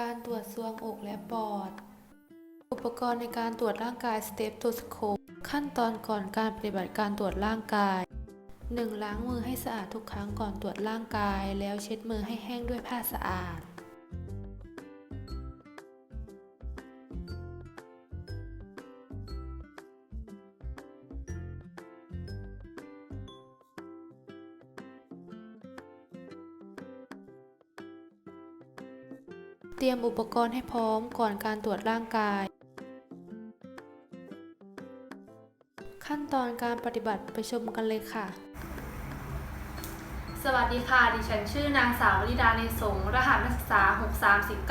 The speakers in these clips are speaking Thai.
การตรวจซวงอกและปอด อุปกรณ์ในการตรวจร่างกายสเตปโตสโคปขั้นตอนก่อนการปฏิบัติการตรวจร่างกาย 1. ล้างมือให้สะอาดทุกครั้งก่อนตรวจร่างกาย แล้วเช็ดมือให้แห้งด้วยผ้าสะอาด ตรียมอุปกรณ์ให้พร้อมก่อนการตรวจร่างกาย ขั้นตอนการปฏิบัติไปชมกันเลยค่ะ สวัสดีค่ะ ดิฉันชื่อนางสาววลิดาในสงฆ์รหัสนักศึกษา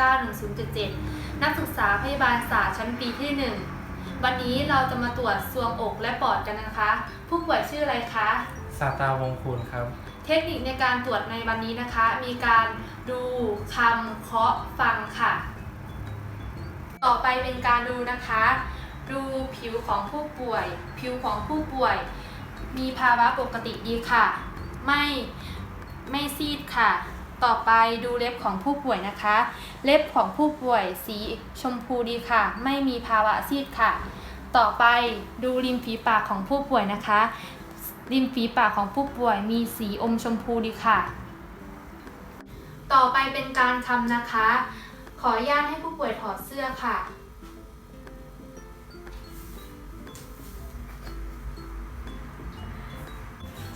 6319177 นักศึกษาพยาบาลศาสตร์ชั้นปีที่ 1 วันนี้เราจะมาตรวจซวงอกและปอดกันนะคะ ผู้ป่วยชื่ออะไรคะ สาตาวงคูณครับ เทคนิคในการตรวจในวันนี้นะคะ มีการดูคำเคาะฟังค่ะ ต่อไปเป็นการดูนะคะ ดูผิวของผู้ป่วย ผิวของผู้ป่วย มีภาวะปกติดีค่ะ ไม่ไม่ซีดค่ะ ต่อไปดูเล็บของผู้ป่วยนะคะ เล็บของผู้ป่วยสีชมพูดีค่ะ ไม่มีภาวะซีดค่ะ ต่อไปดูริมฝีปากของผู้ป่วยนะคะ ริมฝีปากของผู้ป่วยมีสีอมชมพูดีค่ะ ต่อไปเป็นการทำนะคะ ขออนุญาตให้ผู้ป่วยถอดเสื้อค่ะ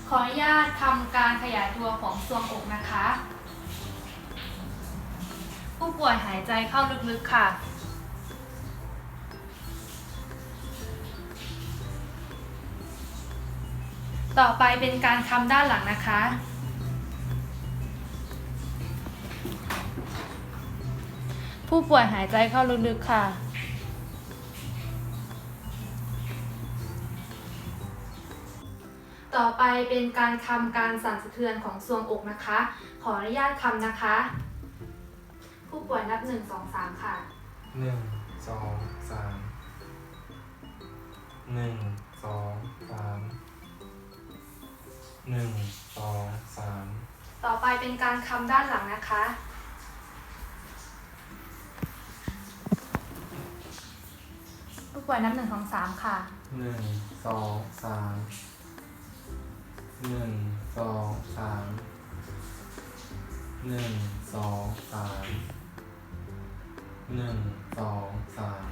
ขออนุญาตทำการขยายตัวของทรวงอกนะคะ ผู้ป่วยหายใจเข้าลึกๆค่ะ ต่อไปเป็นการทำด้านหลังนะคะ ผู้ป่วยหายใจเข้าลึกๆค่ะ ต่อไปเป็นการทำการสั่นสะเทือนของทรวงอกนะคะ ขออนุญาตคำนะคะ ผู้ป่วยนับ1 2 3ค่ะหนึ่งสองสามหนึ่ง หนึ่งสองสามต่อไปเป็นการคำด้านหลังนะคะ ผู้ป่วยนับ1 2 3ค่ะ หนึ่งสองสามหนึ่งสองสามหนึ่งสองสามหนึ่งสองสาม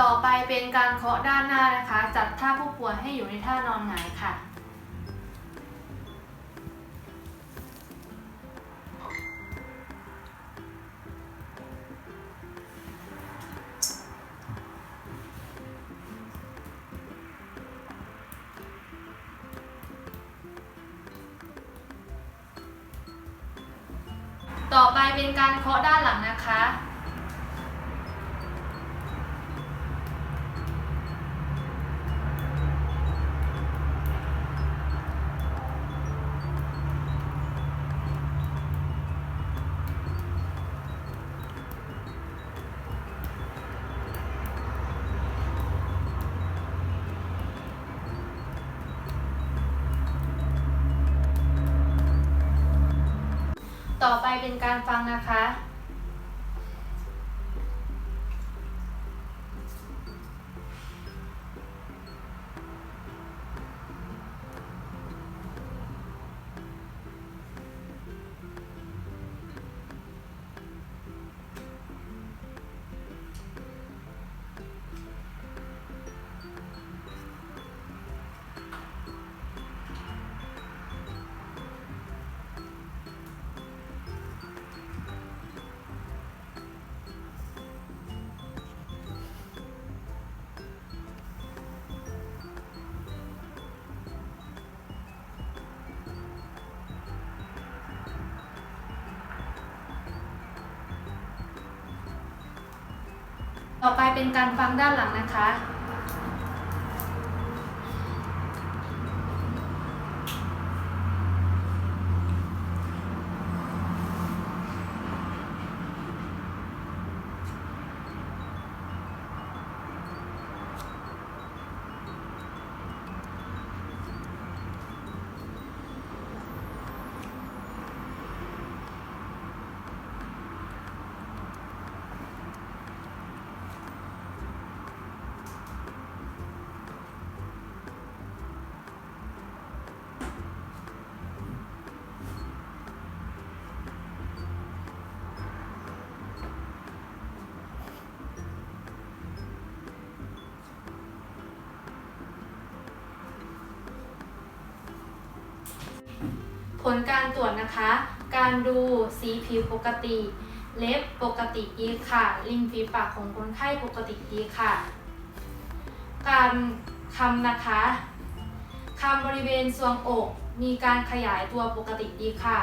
ต่อไปเป็นการเคาะด้านหน้านะคะ จัดท่าผู้ป่วยให้อยู่ในท่านอนหงายค่ะ ต่อไปเป็นการเคาะด้านหลังนะคะ ต่อไปเป็นการฟังนะคะ ต่อไปเป็นการฟังด้านหลังนะคะ ผลการตรวจนะคะ การดูสีผิวปกติ เล็บปกติดีค่ะ ริมฝีปากของคนไข้ปกติดีค่ะ การคำนะคะคำบริเวณทรวงอก มีการขยายตัวปกติดีค่ะ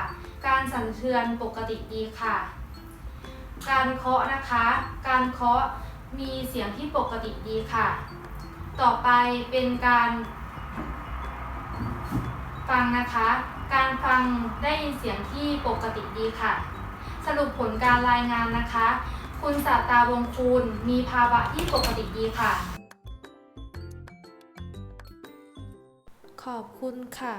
การสั่นเทือนปกติดีค่ะ การเคาะนะคะ การเคาะมีเสียงที่ปกติดีค่ะ ต่อไปเป็นการฟังนะคะ การฟังได้ยินเสียงที่ปกติดีค่ะ สรุปผลการรายงานนะคะ คุณสาตาวงคูณมีภาวะที่ปกติดีค่ะ ขอบคุณค่ะ